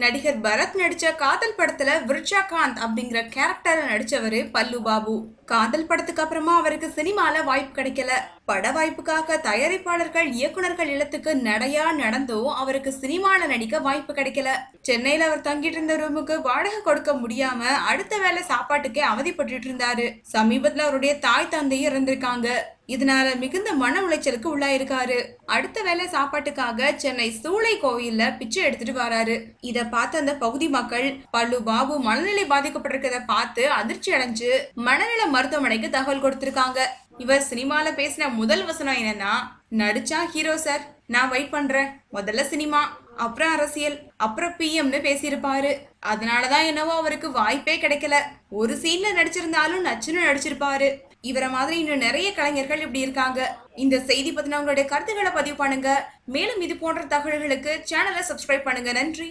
நடிகர் பரத் நடித்த காதல் படத்தில் விருட்சா காந்த் அப்படிங்கிற கேரக்டரை நடித்தவர் பல்லு பாபு. காதல் படத்துக்கு அப்புறமா அவருக்கு சினிமால வாய்ப்பு கிடைக்கல. பட வாய்ப்புக்காக தயாரிப்பாளர்கள் இயக்குனர்கள் இல்லத்துக்கு நடையா நடந்தும் அவருக்கு சினிமால நடிக்க வாய்ப்பு கிடைக்கல. சென்னையில அவர் தங்கிட்டு இருந்த ரூமுக்கு வாடகை கொடுக்க முடியாம அடுத்த வேலை சாப்பாட்டுக்கே அவதிப்பட்டுட்டு இருந்தாரு. சமீபத்துல அவருடைய தாய் தந்தையும் இறந்திருக்காங்க. இதனால மிகுந்த மன உளைச்சலுக்கு உள்ளாயிருக்காரு. அடுத்த வேலை சாப்பாட்டுக்காக சென்னை சூளை கோயில்ல பிச்சை எடுத்துட்டு வராரு. இத பார்த்த அந்த பகுதி மக்கள் பல்லு பாபு மனநிலை பாதிக்கப்பட்டிருக்கிறத பார்த்து அதிர்ச்சி அடைஞ்சு மனநல மருத்துவமனைக்கு தகவல் கொடுத்திருக்காங்க. இவர் சினிமால பேசின முதல் வசனம் என்னன்னா நடிச்சா ஹீரோ சார் நான் வெயிட் பண்றேன். முதல்ல சினிமா அப்புறம் அரசியல் அப்புறம் பிஎம்னு பேசியிருப்பாரு. அதனாலதான் என்னவோ அவருக்கு வாய்ப்பே கிடைக்கல. ஒரு சீன்ல நடிச்சிருந்தாலும் நச்சுன்னு நடிச்சிருப்பாரு. இவரை மாதிரி இன்னும் நிறைய கலைஞர்கள் இப்படி இருக்காங்க. இந்த செய்தி பத்தின உங்களுடைய கருத்துக்களை பதிவு பண்ணுங்க. மேலும் இது போன்ற தகவல்களுக்கு சேனலை சப்ஸ்கிரைப் பண்ணுங்க. நன்றி.